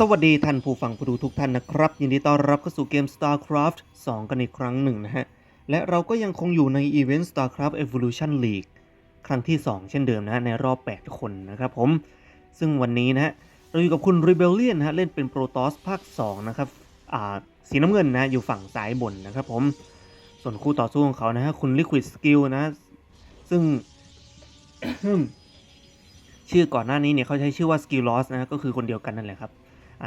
สวัสดีท่านผู้ฟังผู้ดูทุกท่านนะครับ ยินดีต้อนรับเข้าสู่เกม StarCraft 2 กันอีกครั้งหนึ่งนะฮะ และเราก็ยังคงอยู่ในอีเวนต์ StarCraft Evolution League ครั้งที่ 2 เช่นเดิมนะฮะในรอบ 8 คนนะครับผม ซึ่งวันนี้นะฮะ เราอยู่กับคุณ Rebellion นะฮะ เล่นเป็น Protoss ภาค 2 นะครับ อ่า สีน้ำเงินนะ อยู่ฝั่งซ้ายบนนะครับผม ส่วนคู่ต่อสู้ของเขานะฮะ คุณ Liquid Skill นะ ซึ่งชื่อก่อนหน้านี้เนี่ยเขาใช้ชื่อว่า Skill Loss นะก็คือคนเดียวกันนั่นแหละครับ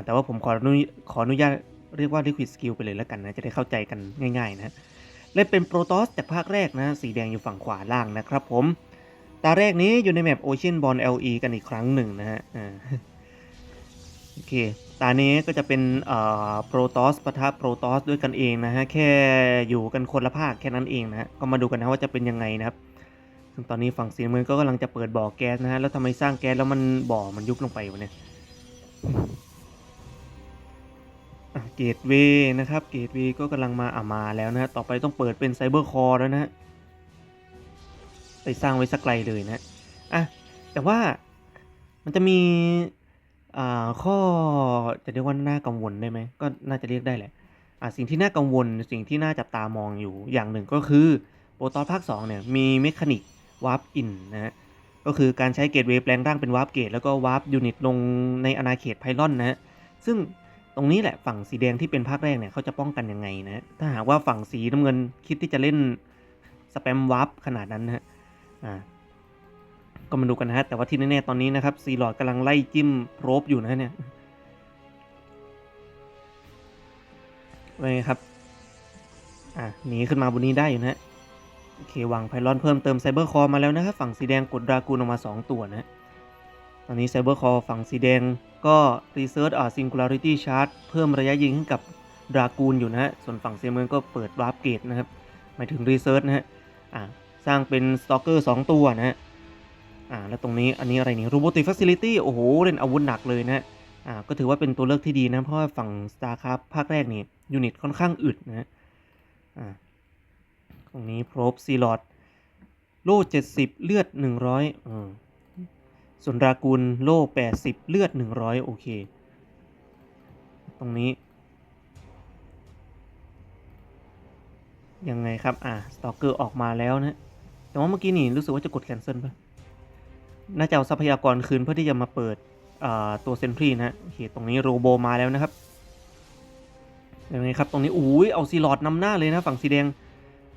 แต่ว่าผมขออนุขออนุญาตเรียกว่า Liquid Skill ไปเลยแล้วกันนะ จะได้เข้าใจกันง่ายๆนะเล่นเป็นโปรตอสจากภาคแรกนะ สีแดงอยู่ฝั่งขวาล่างนะครับผม ตาแรกนี้อยู่ในแมป Ocean Ball LE กันอีกครั้งหนึ่งนะฮะโอเค ตานี้ก็จะเป็นโปรตอสปะทะโปรตอสด้วยกันเองนะฮะ แค่อยู่กันคนละภาคแค่นั้นเองนะฮะ ก็มาดูกันนะว่าจะเป็นยังไงนะครับซึ่งตอนนี้ฝั่งสีน้ำเงินก็กำลังจะเปิดบ่อแก๊สนะฮะ แล้วทำไมสร้างแก๊สแล้วมันบ่อมันยุบลงไปวะเนี่ย เกตเวย์นะครับเกตเวย์ก็กำลังมาอะมาแล้วนะฮะต่อไปต้องเปิดเป็นไซเบอร์คอร์แล้วนะฮะไปสร้างไว้สักไกลเลยนะอะแต่ว่ามันจะมีอ่าข้อจะเรียกว่าน่ากังวลได้ไหมก็น่าจะเรียกได้แหละอะสิ่งที่น่ากังวลสิ่งที่น่าจับตามองอยู่อย่างหนึ่งก็คือโปรตอนภาค2เนี่ยมีเมคานิกวาร์ปอินนะฮะก็คือการใช้เกตเวย์แปลงร่างเป็นวาร์ปเกตแล้วก็วาร์ปยูนิตลงในอาณาเขตไพลอนนะฮะซึ่ง ตรงนี้แหละฝั่งสีแดงที่เป็นภาคแรกเนี่ยเขาจะป้องกันยังไงนะถ้าหากว่าฝั่งสีน้ำเงินคิดที่จะเล่นสแปมวาร์ปขนาดนั้นนะฮะอ่าก็มาดูกันนะฮะแต่ว่าที่แน่ๆตอนนี้นะครับซีหลอดกำลังไล่จิ้มโรบอยู่นะเนี่ยว่าไงครับอะหนีขึ้นมาบนนี้ได้อยู่นะฮะโอเควางไพลอนเพิ่มเติมไซเบอร์คอร์มาแล้วนะครับฝั่งสีแดงกดดรากูนออกมา 2 ตัวนะฮะ ตอนนี้ไซเบอร์คอร์ฝั่งสีแดงก็รีเซิร์ชอ่าซิงคูลาริตี้ชาร์จเพิ่มระยะยิงให้กับดรากูนอยู่นะฮะ ส่วนฝั่งเซเมืองก็เปิดวาร์ปเกตนะครับ หมายถึงรีเซิร์ชนะฮะ อ่า สร้างเป็นสตอกเกอร์2ตัวนะฮะ อ่า แล้วตรงนี้อันนี้อะไรนี่ Robotic Facility โอ้โห เล่นอาวุธหนักเลยนะฮะ อ่า ก็ถือว่าเป็นตัวเลือกที่ดีนะ เพราะว่าฝั่ง StarCraft ภาคแรกนี่ยูนิตค่อนข้างอึดนะฮะ อ่า ตรงนี้โพรบซีลอดโล่70 เลือด 100อืม ส่วนรากูลโล่80 เลือด 100 โอเค ตรงนี้ ยังไงครับ อ่าสตอกเกอร์ออกมาแล้วนะ แต่ว่าเมื่อกี้นี่รู้สึกว่าจะกดแคนเซิลป่ะ น่าจะเอาทรัพยากรคืนเพื่อที่จะมาเปิดอ่าตัวเซนทรีนะโอเคตรงนี้โรโบมาแล้วนะครับยังไงครับ ตรงนี้อุ้ยเอาซีลอดนำหน้าเลยนะฝั่งสีแดง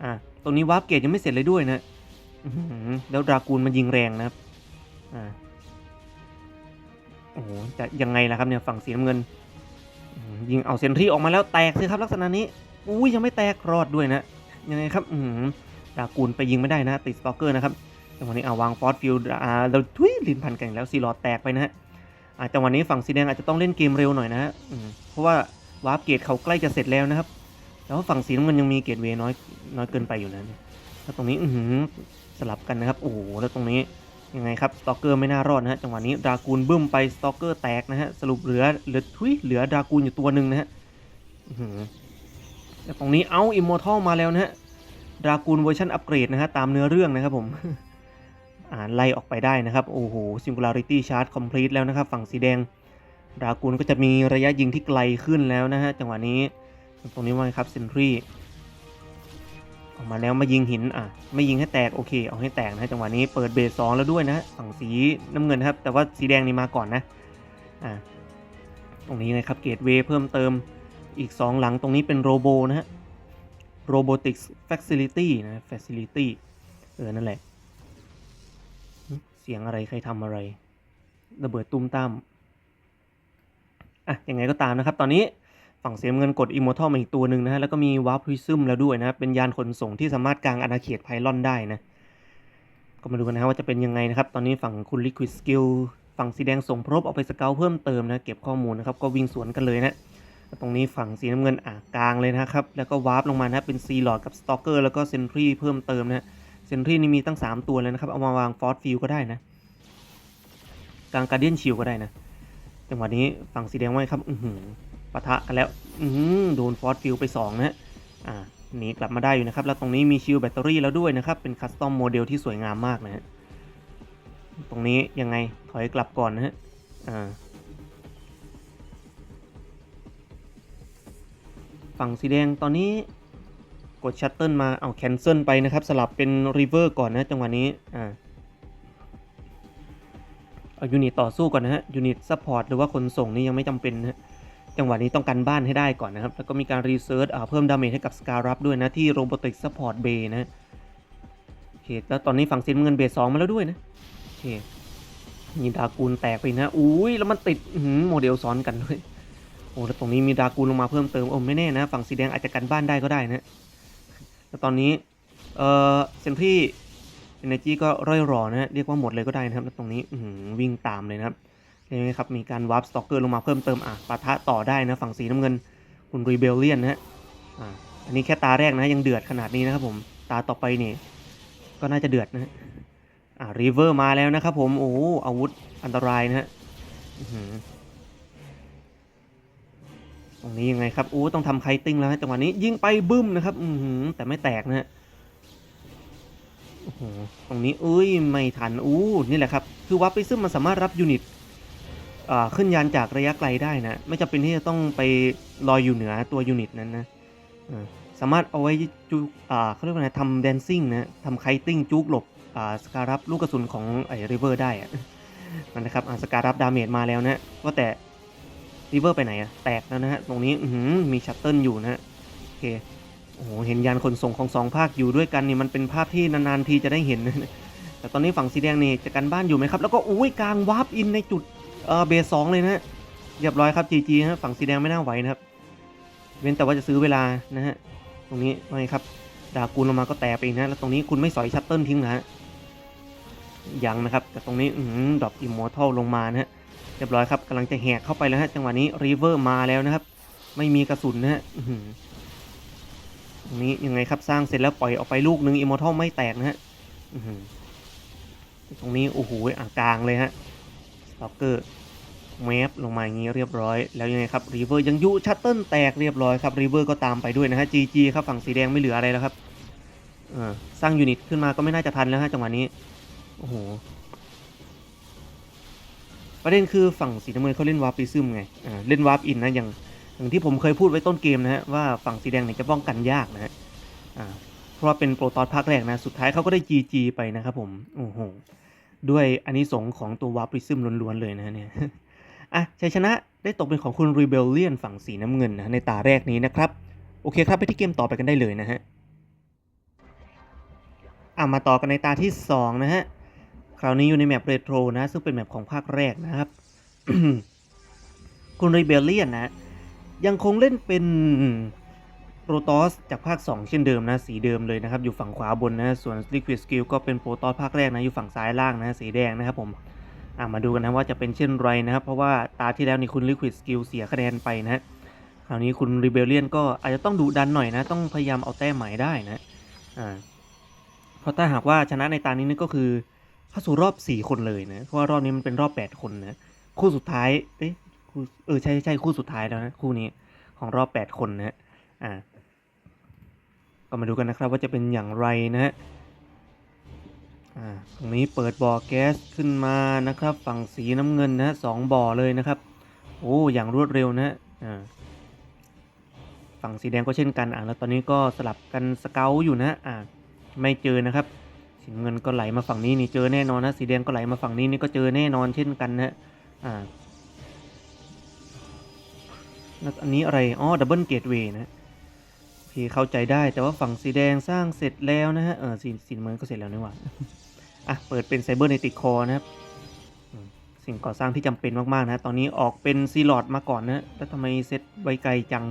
อ่าตรงนี้วาร์ปเกตยังไม่เสร็จเลยด้วยนะแล้วดรากูลมันยิงแรงนะครับ อ่า โอ้โหจะยังไงล่ะครับเนี่ยฝั่งสีน้ำเงินยิงเอาเซนทรีออกมาแล้วแตกสิครับลักษณะนี้อุ้ยยังไม่แตกรอดด้วยนะยังไงครับอืมดากูลไปยิงไม่ได้นะติดสตอกเกอร์นะครับจังหวะนี้เอาวางฟอสฟิลอ่าเราทุยลินพันกันอีกแล้วซีลอดแตกไปนะฮะอ่าจังหวะนี้ฝั่งสีแดงอาจจะต้องเล่นเกมเร็วหน่อยนะฮะเพราะว่าวาร์ปเกตเขาใกล้จะเสร็จแล้วนะครับแต่ว่าฝั่งสีน้ำเงินยังมีเกตเวน้อยน้อยเกินไปอยู่นะแล้วตรงนี้อืสลับกันนะครับโอ้โหแล้วตรงนี้ ยังไงครับสตอกเกอร์ไม่น่ารอดนะฮะจังหวะนี้ดรากูลบึ้มไปสตอกเกอร์แตกนะฮะสรุปเหลือเหลือทุยเหลือดรากูลอยู่ตัวหนึ่งนะฮะแล้วตรงนี้เอาอิมมอร์ทัลมาแล้วนะฮะดรากูลเวอร์ชันอัปเกรดนะฮะตามเนื้อเรื่องนะครับผมอ่าไล่ออกไปได้นะครับ โอ้โห Singularity Charge Complete แล้วนะครับ ฝั่งสีแดงดรากูลก็จะมีระยะยิงที่ไกลขึ้นแล้วนะฮะจังหวะนี้ ตรงนี้ว่าไงครับเซนทรี ออกมาแล้วมายิงหินอะไม่ยิงให้แตกโอเคเอาให้แตกนะจังหวะนี้เปิดเบสสองแล้วด้วยนะฝั่งสีน้ำเงินครับ แต่ว่าสีแดงนี่มาก่อนนะอ่าตรงนี้นะครับเกตเวย์เพิ่มเติมอีก 2 หลังตรงนี้เป็นโรโบนะฮะ Robotics Facility นะ Facility เออ นั่นแหละ เสียงอะไรใครทำอะไร ระเบิดตุ้มตามอะยังไงก็ตามนะครับ ตอนนี้ ฝั่งเสียเงินกด Immortal มาอีกตัวหนึ่งนะฮะ แล้วก็มี Warp Prism แล้วด้วยนะครับเป็นยานขนส่งที่สามารถกลางอาณาเขตไพลอนได้นะ ก็มาดูกันนะว่าจะเป็นยังไงนะครับ ตอนนี้ฝั่งคุณ Liquid Skill ฝั่งสีแดงส่งพรบเอาไปสเกลเพิ่มเติมนะ เก็บข้อมูลนะครับ ก็วิ่งสวนกันเลยนะตรงนี้ฝั่งสีน้ำเงินอะกลางเลยนะครับ แล้วก็วาร์ปลงมานะเป็นซีหลอดกับสตอกเกอร์แล้วก็เซนทรีเพิ่มเติมนะเซนทรีนี่มีตั้ง 3 ตัวเลยนะครับ เอามาวางฟอสฟิลก็ได้นะ กลางการเดียนชิลก็ได้นะ จังหวะนี้ฝั่งสีแดงไว้ครับ อือหือ ปะทะกันแล้ว อืโดนฟอสฟิลไป2นะฮะอ่าหนีกลับมาได้อยู่นะครับ แล้วตรงนี้มีชิลแบตเตอรี่แล้วด้วยนะครับ เป็นคัสตอมโมเดลที่สวยงามมากนะฮะ ตรงนี้ยังไงถอยกลับก่อนนะฮะ อ่า ฝั่งสีแดงตอนนี้กดชัตเติลมา เอาแคนเซิลไปนะครับ สลับเป็นรีเวอร์ก่อนนะจังหวะนี้ อ่า เอายูนิตต่อสู้ก่อนนะฮะ ยูนิตซัพพอร์ตหรือว่าคนส่งนี่ยังไม่จำเป็นนะฮะ จังหวะนี้ต้องกันบ้านให้ได้ก่อนนะครับ แล้วก็มีการรีเซิร์ชเพิ่มดาเมจให้กับสการับด้วยนะ ที่โรบอติกซัพพอร์ตเบย์นะโอเคแล้วตอนนี้ฝั่งสีน้ำเงินเบสสองมาแล้วด้วยนะโอเคมีดากูลแตกไปนะอุ้ยแล้วมันติดโมเดลซ้อนกันด้วยโอ้แล้วตรงนี้มีดากูลลงมาเพิ่มเติมโอ้ไม่แน่นะ ฝั่งสีแดงอาจจะกันบ้านได้ก็ได้นะแล้วตอนนี้เออเซนทรีเอเนจีก็ร่อยรอนะเรียกว่าหมดเลยก็ได้นะครับแล้วตรงนี้อืวิ่งตามเลยนะครับ นไหมครับ มีการวาร์ปสต็อกเกอร์ลงมาเพิ่มเติมอะปะทะต่อได้นะ ฝั่งสีน้ำเงิน คุณรีเบลเลียนนะฮะอ่าอันนี้แค่ตาแรกนะ ยังเดือดขนาดนี้นะครับผม ตาต่อไปนี่ ก็น่าจะเดือดนะฮะอ่ารีเวอร์มาแล้วนะครับผม โอ้โหอาวุธอันตรายนะฮะอือหือตรงนี้ยังไงครับโอ้ต้องทำไคติ้งแล้วจังหวะนี้ยิงไปบึ้มนะครับ อือหือแต่ไม่แตกนะฮะโอ้โหตรงนี้เอ้ยไม่ทันอู้นี่แหละครับ คือวับไปซึ่งมันสามารถรับยูนิต ขึ้นยานจากระยะไกลได้นะ ไม่จำเป็นที่จะต้องไปลอยอยู่เหนือตัวยูนิตนั้นนะสามารถเอาไว้จุเขาเรียกว่าไงทำแดนซิ่งนะทำไคติ้งจุกหลบสการับลูกกระสุนของไอ้ริเวอร์ได้อะนั่นนะครับสการับดาเมจมาแล้วนะว่าแต่ริเวอร์ไปไหนอะแตกแล้วนะฮะตรงนี้มีชัตเติลอยู่นะโอเคโอ้โหเห็นยานขนส่งของสองภาคอยู่ด้วยกันนี่มันเป็นภาพที่นานๆทีจะได้เห็น แต่ตอนนี้ฝั่งสีแดงนี่จะกันบ้านอยู่ไหมครับ แล้วก็อุ้ยกลางวาร์ปอินในจุด เออเบสสองเลยนะฮะเรียบร้อยครับจีจีฮะฝั่งสีแดงไม่น่าไหวนะครับ เว้นแต่ว่าจะซื้อเวลานะฮะตรงนี้ไม่ครับดากูลลงมาก็แตกไปนะแล้วตรงนี้คุณไม่สอยชัตเติลทิ้งนะฮะยังนะครับแต่ตรงนี้อืมดรอปอิมมอร์ทัลลงมานะฮะเรียบร้อยครับกำลังจะแหกเข้าไปแล้วฮะจังหวะนี้รีเวอร์มาแล้วนะครับ ไม่มีกระสุนนะฮะตรงนี้ยังไงครับสร้างเสร็จแล้วปล่อยออกไปลูกหนึ่งอิมมอร์ทัลไม่แตกนะฮะตรงนี้โอ้โหอะกลางเลยฮะ สต็อกเกอร์แมฟลงมาอย่างนี้เรียบร้อย แล้วยังไงครับรีเวอร์ยังยุชัตเติลแตกเรียบร้อยครับรีเวอร์ก็ตามไปด้วยนะฮะจีจีครับฝั่งสีแดงไม่เหลืออะไรแล้วครับสร้างยูนิตขึ้นมาก็ไม่น่าจะทันแล้วฮะจังหวะนี้โอ้โหประเด็นคือฝั่งสีน้ำเงินเขาเล่นวาร์ปซึมไงเล่นวาร์ปอินนะอย่างอย่างที่ผมเคยพูดไว้ต้นเกมนะฮะว่าฝั่งสีแดงเนี่ยจะป้องกันยากนะฮะเพราะว่าเป็นโปรตอนภาคแรกนะสุดท้ายเขาก็ได้ GG ไปนะครับผมโอ้โห ด้วยอันนี้สงของตัววาปริซึมล้วนๆเลยนะเนี่ยอะชัยชนะได้ตกเป็นของคุณ Rebellion ฝั่งสีน้ำเงินนะในตาแรกนี้นะครับ โอเคครับไปที่เกมต่อไปกันได้เลยนะฮะอะมาต่อกันในตาที่สองนะฮะ คราวนี้อยู่ในแมปเรโทรนะ ซึ่งเป็นแมปของภาคแรกนะครับ คุณรีเบลเลียนนะ ยังคงเล่นเป็น โปรตอสจากภาค 2 เช่นเดิมนะ สีเดิมเลยนะครับ อยู่ฝั่งขวาบนนะ ส่วน Liquid Skill ก็เป็นโปรตอสภาคแรกนะ อยู่ฝั่งซ้ายล่างนะ สีแดงนะครับผมมาดูกันนะว่าจะเป็นเช่นไรนะครับ เพราะว่าตาที่แล้วนี่คุณ Liquid Skill เสียคะแนนไปนะคราวนี้คุณ Rebellion ก็อาจจะต้องดุดันหน่อยนะ ต้องพยายามเอาแต้มใหม่ได้นะอ่าเพราะถ้าหากว่าชนะในตานี้นี่ก็คือเข้าสู่รอบ 4 คนเลยนะ เพราะว่ารอบนี้มันเป็นรอบ 8 คนนะคู่สุดท้ายเอ๊ะคู่เออใช่ใช่คู่สุดท้ายแล้วนะคู่นี้ของรอบ 8 คนนะอ่า ก็มาดูกันนะครับว่าจะเป็นอย่างไรนะฮะอ่าตรงนี้เปิดบ่อแก๊สขึ้นมานะครับ ฝั่งสีน้ำเงินนะฮะสองบ่อเลยนะครับ โอ้อย่างรวดเร็วนะฮะอ่าฝั่งสีแดงก็เช่นกันอ่าแล้วตอนนี้ก็สลับกันสเกลอยู่นะอ่าไม่เจอนะครับสีเงินก็ไหลมาฝั่งนี้นี่เจอแน่นอนนะสีแดงก็ไหลมาฝั่งนี้นี่ก็เจอแน่นอนเช่นกันนะอ่าแล้วอันนี้อะไรอ๋อดับเบิลเกตเวย์นะ เคเข้าใจได้แต่ว่าฝั่งสีแดงสร้างเสร็จแล้วนะฮะเออสีสีน้ำเงินก็เสร็จแล้วนี่หว่าอะเปิดเป็นไซเบอร์เนติคอนะครับสิ่งก่อสร้างที่จำเป็นมากๆนะตอนนี้ออกเป็นซีลอดมาก่อนนะแล้วทำไมเซตไว้ไกลจัง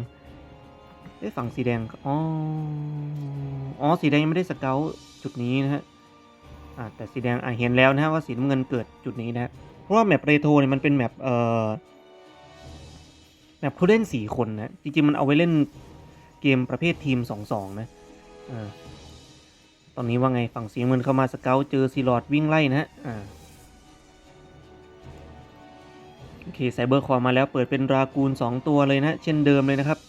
เอ้ฝั่งสีแดงอ๋ออ๋อสีแดงยังไม่ได้สเกลจุดนี้นะฮะอ่าแต่สีแดงอ่าเห็นแล้วนะฮะว่าสีน้ำเงินเกิดจุดนี้นะฮะเพราะว่าแมปเรโทรเนี่ยมันเป็นแมปเอ่อแมปเขาเล่นสี่คนนะจริงๆมันเอาไว้เล่น เกมประเภททีมสองสองนะอ่าตอนนี้ว่าไงฝั่งสีเงินเข้ามาสเกลเจอซีลอดวิ่งไล่นะฮะอ่าโอเคไซเบอร์คอมาแล้วเปิดเป็นรากูล 2 ตัวเลยนะเช่นเดิมเลยนะครับ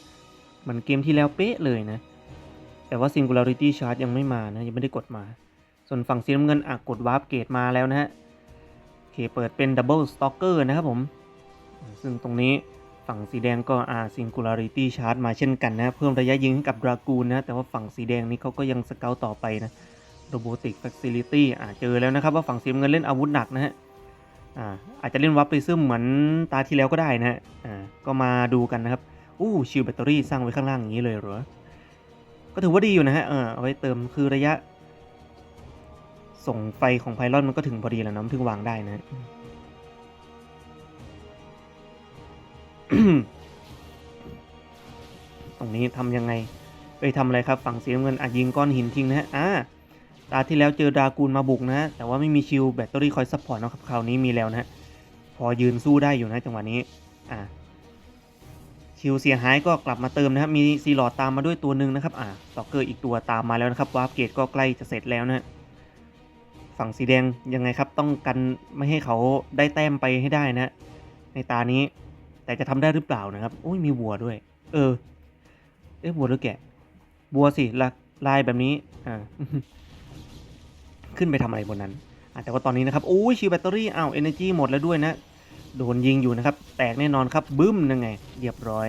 เหมือนเกมที่แล้วเป๊ะเลยนะ แต่ว่า Singularity Charge ยังไม่มานะ ยังไม่ได้กดมา ส่วนฝั่งสีน้ำเงินอะกดวาร์ปเกตมาแล้วนะฮะโอเคเปิดเป็น Double Stalker นะครับผม ซึ่งตรงนี้ ฝั่งสีแดงก็อ่า singularity charge มาเช่นกันนะ เพิ่มระยะยิงให้กับดรากูนนะ แต่ว่าฝั่งสีแดงนี่เขาก็ยังสเกลต่อไปนะ robotic facility อ่าเจอแล้วนะครับว่าฝั่งสีน้ำเงินเล่นอาวุธหนักนะฮะอ่าอาจจะเล่นวับปริซึมเหมือนตาที่แล้วก็ได้นะฮะอ่าก็มาดูกันนะครับ อู้ชิลแบตเตอรี่สร้างไว้ข้างล่างอย่างนี้เลยเหรอ ก็ถือว่าดีอยู่นะฮะเออเอาไว้เติมคือระยะ ส่งไฟของไพลอนมันก็ถึงพอดีแล้วนะมันถึงวางได้นะ ตรงนี้ทำยังไง เอ้ยทำอะไรครับ ฝั่งสีน้ำเงินอาจยิงก้อนหินทิ้งนะฮะอ่าตาที่แล้วเจอดรากูลมาบุกนะ แต่ว่าไม่มีชิลแบตเตอรี่คอยซัพพอร์ตนะครับ คราวนี้มีแล้วนะพอยืนสู้ได้อยู่นะจังหวะนี้ อ่าชิลเสียหายก็กลับมาเติมนะครับ มีซีหลอดตามมาด้วยตัวหนึ่งนะครับ อ่าสอกเกอร์อีกตัวตามมาแล้วนะครับวาร์ปเกตก็ใกล้จะเสร็จแล้วนะฝั่งสีแดงยังไงครับ ต้องกันไม่ให้เขาได้แต้มไปให้ได้นะ ในตานี้ แต่จะทำได้หรือเปล่านะครับโอ้ยมีวัวด้วย เออ เอ๊ะวัวหรือแกะวัวสิลลายแบบนี้อ่าขึ้นไปทำอะไรบนนั้นแต่ว่าตอนนี้นะครับโอ้ยชิวแบตเตอรี่อ้าวเอเนจีหมดแล้วด้วยนะโดนยิงอยู่นะครับ แตกแน่นอนครับบึ้มยังไงเรียบร้อย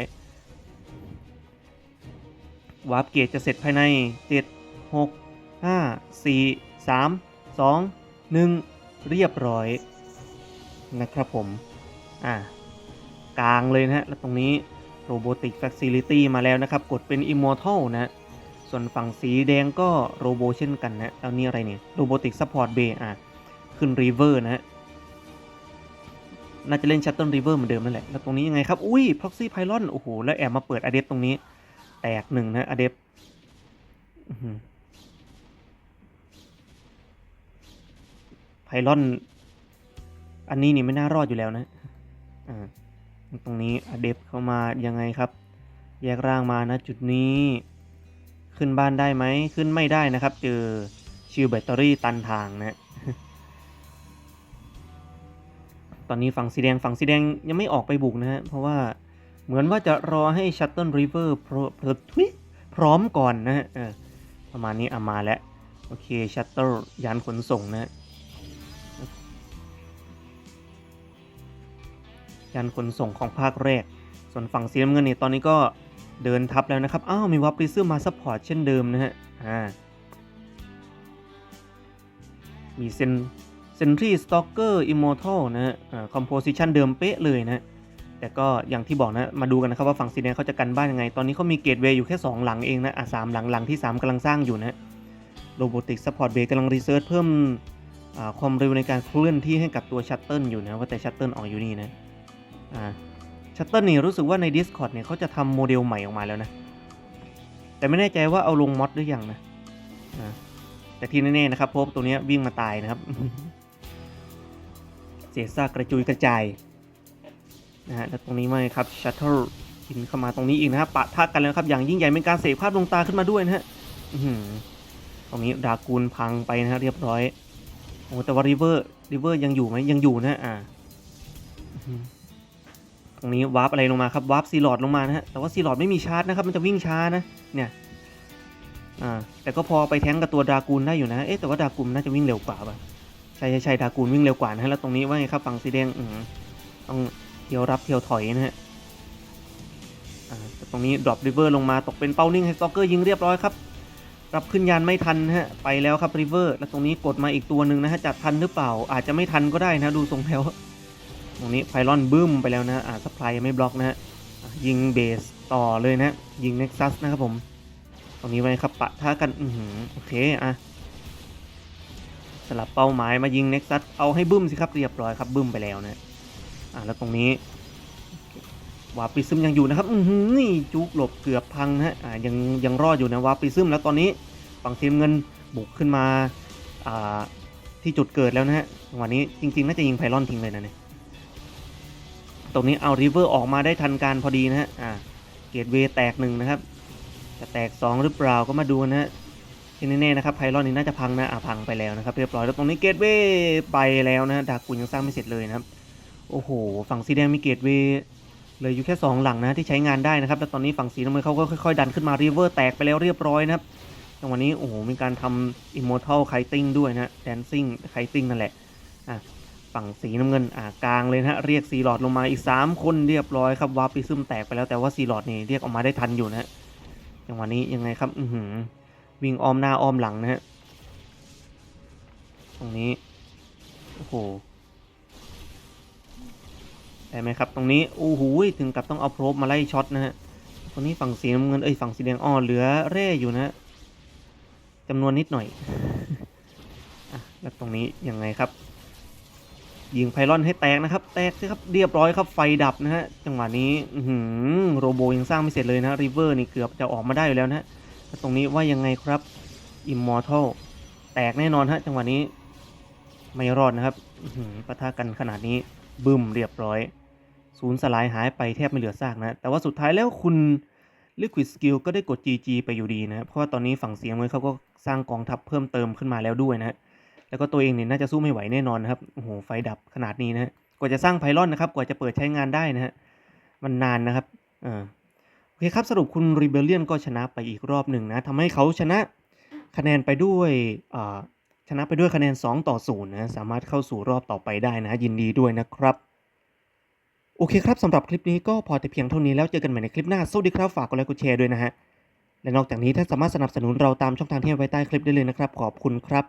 วาร์ปเกตจะเสร็จภายใน 7 6 5 4 3 2 1 เรียบร้อยนะครับผม อ่า กลางเลยนะฮะ แล้วตรงนี้ Robotic Facility มาแล้วนะครับ กดเป็น Immortal นะ ส่วนฝั่งสีแดงก็โรโบเช่นกันนะ แล้วนี่อะไรเนี่ย Robotic Support Bay อะ ขึ้น River นะฮะ น่าจะเล่น Shuttle River เหมือนเดิมนั่นแหละ แล้วตรงนี้ยังไงครับ อุ้ย Proxy Pylon โอ้โห แล้วแอบมาเปิดอเดตตรงนี้ แตกหนึ่งนะอเดตไพลอน อันนี้นี่ไม่น่ารอดอยู่แล้วนะ อ่า ตรงนี้อเดฟเข้ามายังไงครับ แยกร่างมานะจุดนี้ ขึ้นบ้านได้ไหมขึ้นไม่ได้นะครับ เจอชิลแบตเตอรี่ตันทางนะตอนนี้ฝั่งสีแดงฝั่งสีแดงยังไม่ออกไปบุกนะฮะเพราะว่าเหมือนว่าจะรอให้ชัตเติลริเวอร์พร้อมก่อนนะฮะประมาณนี้อามาแล้ว โอเคชัตเติลยานขนส่งนะฮะ ยานขนส่งของภาคแรก ส่วนฝั่งสีน้ำเงินเนี่ยตอนนี้ก็เดินทับแล้วนะครับ อ้าว มีวับริซึมมาซัพพอร์ตเช่นเดิมนะฮะ อ่า มีเซนเซนทรีสต็อกเกอร์อิมมอร์ทัลนะฮะคอมโพสิชันเดิมเป๊ะเลยนะ แต่ก็อย่างที่บอกนะ มาดูกันนะครับว่าฝั่งสีแดงเขาจะกันบ้านยังไง ตอนนี้เขามีเกตเวย์อยู่แค่ 2 หลังเองนะ อะสามหลังหลังที่ 3กำลังสร้างอยู่นะโรบอติกซัพพอร์ตเบย์กำลังรีเสิร์ชเพิ่มความเร็วในการเคลื่อนที่ให้กับตัวชัตเติลอยู่นะ ว่าแต่ชัตเติลออกอยู่นี่นะ อ่าชัตเติลนี่รู้สึกว่าใน Discord เนี่ยเขาจะทำโมเดลใหม่ออกมาแล้วนะ แต่ไม่แน่ใจว่าเอาลงมอดหรือยังนะอ่าแต่ที่แน่ๆนะครับพบตัวนี้วิ่งมาตายนะครับเศษซากกระจุยกระจายนะฮะแล้วตรงนี้ไม่ครับชัตเทิลกินเข้ามาตรงนี้อีกนะครับปะทะกันแล้วครับ อย่างยิ่งใหญ่เป็นการเสกภาพดวงตาขึ้นมาด้วยนะฮะตรงนี้ดากูลพังไปนะฮะเรียบร้อยโอ้แต่ว่าริเวอร์ริเวอร์ยังอยู่ไหมยังอยู่นะอ่า ตรงนี้วาร์ปอะไรลงมาครับวาร์ปซีลอดลงมานะฮะแต่ว่าซีลอดไม่มีชาร์จนะครับมันจะวิ่งช้านะเนี่ยอ่าแต่ก็พอไปแทงกับตัวดรากูลได้อยู่นะเอ๊ะแต่ว่าดรากูลน่าจะวิ่งเร็วกว่าป่ะใช่ใช่ใช่ดรากูลวิ่งเร็วกว่านะฮะแล้วตรงนี้ว่าไงครับฝั่งสีแดงอืมต้องเที่ยวรับเที่ยวถอยนะฮะอ่าแต่ตรงนี้ดรอปริเวอร์ลงมาตกเป็นเป้านิ่งให้สตอกเกอร์ยิงเรียบร้อยครับรับขึ้นยานไม่ทันฮะไปแล้วครับริเวอร์แล้วตรงนี้กดมาอีกตัวหนึ่งนะฮะจะทันหรือเปล่าอาจจะไม่ทันก็ได้นะดูทรงแล้ว ตรงนี้ไพลอนบึ้มไปแล้วนะอ่าสปายยังไม่บล็อกนะฮะยิงเบสต่อเลยนะ ยิงเน็กซัสนะครับผม ตรงนี้ไว้ครับปะท่ากัน อือหือโอเคอะสลับเป้าหมายมายิงเน็กซัสเอาให้บึ้มสิครับเรียบร้อยครับบึ้มไปแล้วนะอ่าแล้วตรงนี้วาปิซึมยังอยู่นะครับ อือหือนี่จุกหลบเกือบพังนะฮะอ่ายังยังรอดอยู่นะวาปิซึมแล้วตอนนี้ฝั่งทีมเงินบุกขึ้นมาอ่าที่จุดเกิดแล้วนะฮะจังหวะนี้จริงๆ น่าจะยิงไพลอนทิ้งเลยนะเนี่ย ตรงนี้เอาริเวอร์ออกมาได้ทันการพอดีนะฮะอ่าเกตเวย์แตกหนึ่งนะครับจะแตก 2 หรือเปล่าก็มาดูนะฮะที่แน่ๆนะครับไพลอนนี่น่าจะพังนะอ่าพังไปแล้วนะครับเรียบร้อยแล้วตรงนี้เกตเวย์ไปแล้วนะดากุนยังสร้างไม่เสร็จเลยนะครับโอ้โหฝั่งสีแดงมีเกตเวย์เลยอยู่แค่ 2 หลังนะที่ใช้งานได้นะครับแล้วตอนนี้ฝั่งสีน้ำเงินเขาก็ค่อยๆดันขึ้นมาริเวอร์แตกไปแล้วเรียบร้อยนะครับจังหวะนี้โอ้โหมีการทำ Immortal Kiting ด้วยนะ Dancing Kiting นั่นแหละอะ ฝั่งสีน้ำเงินอ่ากลางเลยนะฮะเรียกซีหลอดลงมาอีก 3 คนเรียบร้อยครับวาปไปซึมแตกไปแล้วแต่ว่าซีหลอดนี่เรียกออกมาได้ทันอยู่นะฮะจังหวะนี้ยังไงครับอือหือวิ่งอ้อมหน้าอ้อมหลังนะฮะตรงนี้โอ้โหได้ไหมครับ ตรงนี้โอ้โหถึงกับต้องเอาโพรบมาไล่ช็อตนะฮะตรงนี้ฝั่งสีน้ำเงินเอ้ยฝั่งสีแดงอ่อนเหลือเร่อยู่นะจำนวนนิดหน่อยอะแล้วตรงนี้ยังไงครับ ยิงไพลอนให้แตกนะครับ แตกสิครับเรียบร้อยครับไฟดับนะฮะจังหวะนี้หือโรโบยังสร้างไม่เสร็จเลยนะริเวอร์นี่เกือบจะออกมาได้อยู่แล้วนะฮะตรงนี้ว่ายังไงครับอิมมอร์ทัลแตกแน่นอนฮะจังหวะนี้ไม่รอดนะครับหือปะทะกันขนาดนี้บึ้มเรียบร้อยศูนย์สลายหายไปแทบไม่เหลือซากนะ แต่ว่าสุดท้ายแล้วคุณ Liquid Skill ก็ได้กด GG ไปอยู่ดีนะ เพราะว่าตอนนี้ฝั่งเสียงเมยเขาก็สร้างกองทัพเพิ่มเติมขึ้นมาแล้วด้วยนะฮะ แล้วก็ตัวเองเนี่ยน่าจะสู้ไม่ไหวแน่นอนนะครับโอ้โหไฟดับขนาดนี้นะกว่าจะสร้างไพลอนนะครับ กว่าจะเปิดใช้งานได้นะฮะมันนานนะครับเออโอเคครับสรุปคุณ Rebellion ก็ชนะไปอีกรอบหนึ่งนะทำให้เขาชนะคะแนนไปด้วยอ่าชนะไปด้วยคะแนน 2 ต่อ0นะสามารถเข้าสู่รอบต่อไปได้นะ ยินดีด้วยนะครับโอเคครับสำหรับคลิปนี้ก็พอแต่เพียงเท่านี้แล้วเจอกันใหม่ในคลิปหน้าสวัสดีครับฝากกดไลค์กดแชร์ด้วยนะฮะและนอกจากนี้ถ้าสามารถสนับสนุนเราตามช่องทางที่ไว้ใต้คลิปได้เลยนะครับ ขอบคุณครับ